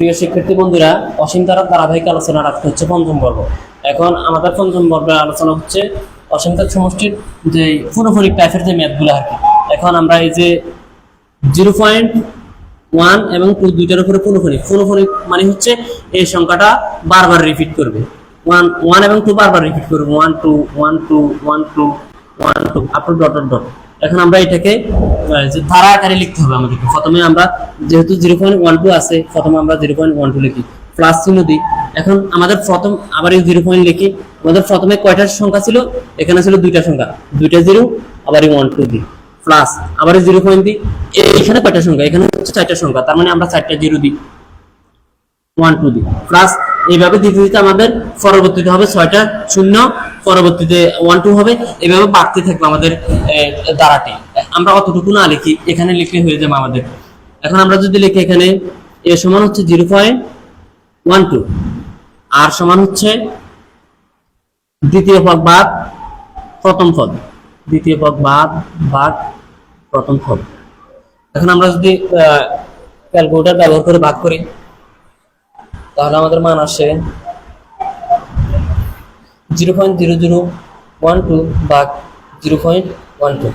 প্রিয় শিক্ষার্থী বন্ধুরা, অসীম ধারাবাহিক আলোচনা রাখতে হচ্ছে পঞ্চম পর্ব। এখন আমাদের পঞ্চম পর্বের আলোচনা হচ্ছে অসীম তার সমষ্টির যে ফুনোফোনিক টাইপের যে ম্যাথগুলো আর কি। এখন আমরা এই যে জিরো পয়েন্ট ওয়ান এবং টু দুইটার উপরে ফুনোফোনিক ফুনোফোনিক মানে হচ্ছে এই সংখ্যাটা বারবার রিপিট করবে। ওয়ান ওয়ান এবং টু বারবার রিপিট করবে। One two one two one two one two up dot এখন আমরা এটাকে ধারা আকারে লিখতে হবে আমাদেরকে। প্রথমে আমরা যেহেতু জিরো পয়েন্ট ওয়ান টু আছে, প্রথমে আমরা জিরো পয়েন্ট ওয়ান টু লিখি প্লাস চিহ্ন দিই। এখন আমাদের প্রথম, আবার জিরো পয়েন্ট লিখি। আমাদের প্রথমে কয়টার সংখ্যা ছিল? এখানে ছিল দুইটা সংখ্যা। দুইটা জিরো আবার এই ওয়ান টু দিই প্লাস আবার জিরো পয়েন্ট দিই। এখানে কয়টা সংখ্যা? এখানে চারটা সংখ্যা, তার মানে আমরা চারটা জিরো দিই। ওয়ান টু দিই প্লাস এইভাবে দিতে দিতে আমাদের পরবর্তীতে হবে ছয়টা শূন্য, পরবর্তীতে ওয়ান টু হবে। এভাবে বাড়তে থাকবে আমাদের দ্বারাটি আমরা অতটুকু না লিখি, এখানে লিখলে হয়ে যাবে আমাদের। এখন আমরা যদি লিখি এখানে, এ সমান হচ্ছে zero point one two r সমান হচ্ছে দ্বিতীয় পদ বাদ প্রথম পদ। দ্বিতীয় পদ বাদ বাদ প্রথম পদ। এখন আমরা যদি ক্যালকুলেটার ব্যবহার করে ভাগ করি। তাহলে আমাদের মান আসে zero point zero zero one two বা জিরো পয়েন্ট ওয়ান টু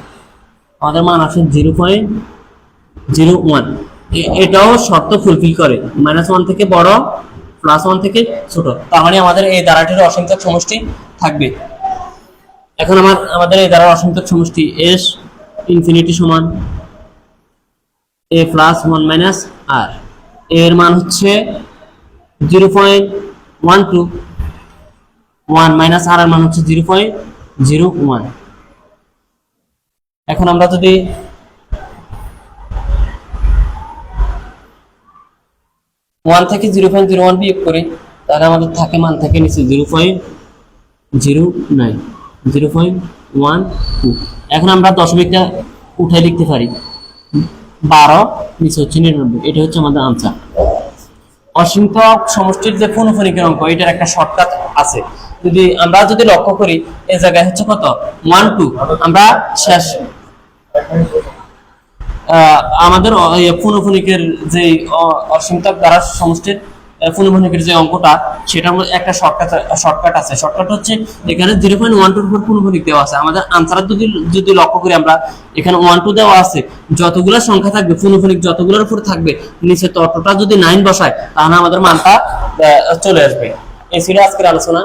আমাদের মান আসে জিরো পয়েন্ট জিরো ওয়ান এটাও শর্ত ফুলফিল করে। মাইনাস ওয়ান থেকে বড় প্লাস ওয়ান থেকে ছোট। তার মানে আমাদের এই দ্বারাটির অসংখ্যক সমষ্টি থাকবে। এখন আমার, আমাদের এই দ্বারার অসংখ্যক সমষ্টি এস ইনফিনিটি সমান a plus one minus r এর মান হচ্ছে zero point one two one minus r মান হচ্ছে জিরো পয়েন্ট জিরো ওয়ান। এখন আমরা যদি ওয়ান থেকে জিরো পয়েন্ট জিরো ওয়ান বিয়োগ করি, তাহলে আমাদের থাকে মান থাকে নিচে zero point zero nine, zero point one two. এখন আমরা দশমিকটা উঠাই লিখতে পারি। বারো, নিচে হচ্ছে নিরানব্বই, এটা হচ্ছে আমাদের আনসার অসংখ্যক সমষ্টির যে ফোনোফোনিকের অঙ্ক, এটার একটা শর্টকাট আছে। যদি আমরা যদি লক্ষ্য করি এই জায়গায় হচ্ছে কত? ওয়ান টু আমরা শেষ। আমাদের ফোনোফোনিকের যে অসংখ্যক দ্বারা সমষ্টির ফোনোফোনিকের যে অঙ্কটা সেটার মধ্যে একটা শর্টকাট শর্টকাট আছে। শর্টকাট হচ্ছে এখানে জিরো পয়েন্ট ওয়ান টুর উপর ফোনোফোনিক দেওয়া আছে। আমাদের আনসার যদি যদি লক্ষ্য করি আমরা এখানে ওয়ান টু দেওয়া আছে। যতগুলো সংখ্যা থাকবে ফোনোফোনিক যতগুলোর উপর থাকবে নিচে ততটা যদি নাইন বসায় তাহলে আমাদের মানটা আহ, চলে আসবে। এই ছিল আজকের আলোচনা।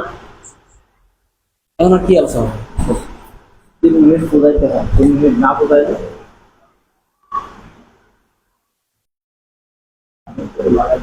এখন কি আলোচনা? হয় না বোঝাইলে? লাগাই